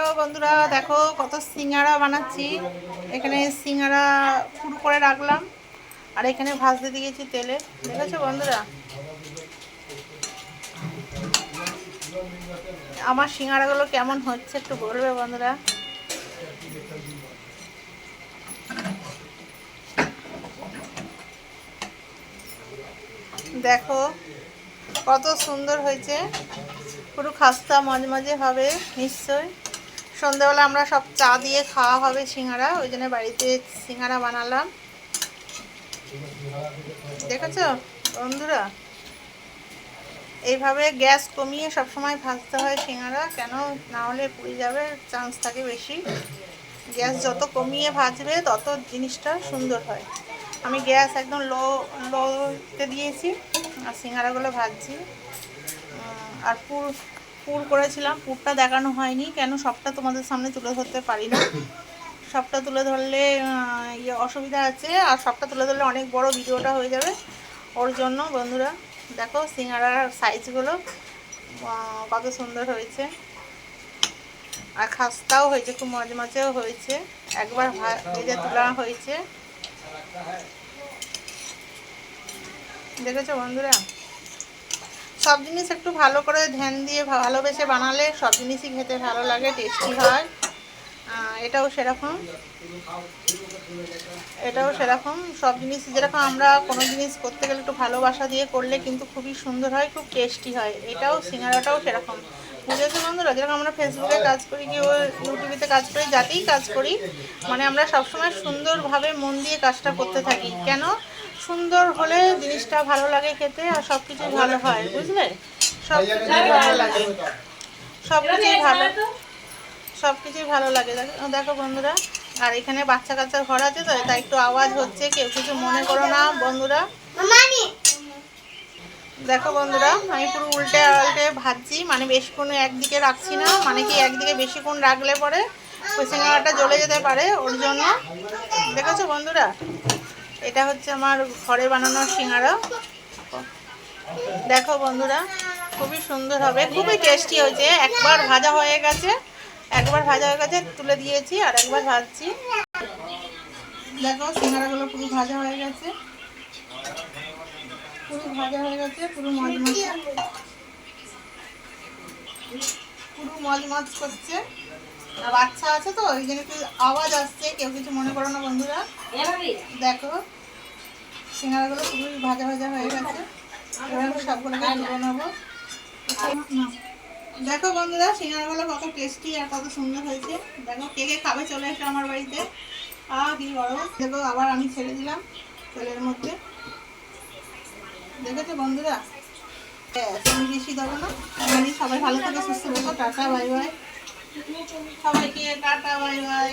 Hello বন্ধুরা, দেখো কত সিঙ্গারা বানাচ্ছি। এখানে সিঙ্গারা পুরো করে রাখলাম। আর এখানে ভাজতে দিয়েছি তেলে। দেখেছ বন্ধুরা? আমার সিঙ্গারাগুলো কেমন হচ্ছে একটু বলবে বন্ধুরা? দেখো কত সুন্দর হয়েছে। পুরো খাস্তা মজমজে হবে নিশ্চয় সন্ধ্যেবেলা আমরা সব চা দিয়ে খাওয়া হবে সিঙ্গারা, ওই জন্য বাড়িতে সিঙ্গারা বানালাম। দেখেছ? বন্ধুরা, এইভাবে গ্যাস কমিয়ে সবসময় ভাজতে হয় সিঙ্গারা, কেন না হলে পুড়ে যাবে চান্স থাকে বেশি। গ্যাস যত কমিয়ে ভাজবে, তত জিনিসটা সুন্দর হয়। আমি গ্যাস একদম লো লোতে দিয়েছি, আর সিঙ্গারাগুলো ভাজছি। আর পুর পুর করেছিলাম পুরটা দেখানো হয়নি, কেন সবটা তোমাদের সামনে তুলে ধরতে পারি না? সবটা তুলে ধরলে ইয়ে অসুবিধা আছে, আর সবটা তুলে ধরলে অনেক বড় ভিডিওটা হয়ে যাবে। ওর জন্য বন্ধুরা, দেখো সিঙ্গারার সাইজগুলো কত সুন্দর হয়েছে। আর খাস্তাও হয়েছে, খুব মজমচেও হয়েছে। একবার ভেজে তোলা হয়েছে। দেখেছ বন্ধুরা? সব জিনিস একটু ভালো করে ধ্যান দিয়ে ভালোবেসে বানালে সব জিনিসই খেতে ভালো লাগে টেস্টি হয়। এটাও সেরকম। এটাও সেরকম। সব জিনিস যেরকম আমরা কোনো জিনিস করতে গেলে একটু ভালোবাসা দিয়ে করলে কিন্তু খুবই সুন্দর হয়, খুব টেস্টি হয়। এটাও, সিঙ্গারাটাও সেরকম। বুঝেছ বন্ধুরা? যেরকম আমরা ফেসবুকে কাজ করি, কি ও ইউটিউবেতে কাজ করি, যাতেই কাজ করি মানে আমরা সবসময় সুন্দরভাবে মন দিয়ে কাজটা করতে থাকি। কেন? সুন্দর হলে জিনিসটা ভালো লাগে খেতে আর সব কিছুই ভালো হয় বুঝলে? সব কিছুই ভালো লাগে। সব কিছুই ভালো। সব কিছুই ভালো লাগে। দেখো দেখো বন্ধুরা আর এখানে বাচ্চা কাচ্চা ঘর আছে তো তাই একটু আওয়াজ হচ্ছে কেউ কিছু মনে করো না বন্ধুরা। দেখো বন্ধুরা আমি পুরো উল্টে উল্টে ভাজছি মানে বেশিক্ষণ একদিকে রাখছি না মানে কি একদিকে বেশিক্ষণ রাখলে পরে ওই সিঙ্গারাটা জ্বলে যেতে পারে ওর জন্য। দেখেছ বন্ধুরা? এটা হচ্ছে আমার ঘরে বানানো সিঙ্গারা। দেখো বন্ধুরা, খুবই সুন্দর হবে, খুবই টেস্টি হয়েছে। একবার ভাজা হয়ে গেছে, একবার ভাজা হয়ে গেছে, তুলে দিয়েছি আর একবার ভাজছি। দেখো, সিঙ্গারাগুলো পুরো ভাজা হয়ে গেছে। পুরো ভাজা হয়ে গেছে, পুরো মজমজ পুরো মজমজ করছে। বাচ্চা আছে তো ওই জন্য একটু আওয়াজ আসছে কেউ কিছু মনে করো না বন্ধুরা। দেখো সিঙ্গারাগুলো খুবই ভাজা ভাজা হয়ে গেছে। এবার আমি সবগুলোকে তুলে নেব। দেখো বন্ধুরা সিঙ্গারাগুলো কত টেস্টি আর কত সুন্দর হয়েছে। দেখো কে কে খাবে চলে এসে আমার বাড়িতে। আহ কি বড়। দেখো আবার আমি ছেড়ে দিলাম তেলের মধ্যে। দেখেছ বন্ধুরা? ব্যাস, আমি বেশি দেবো না। সবাই ভালো থেকে সুস্থ থাকো। Tata bye bye. সবাইকে টাটা বাই বাই।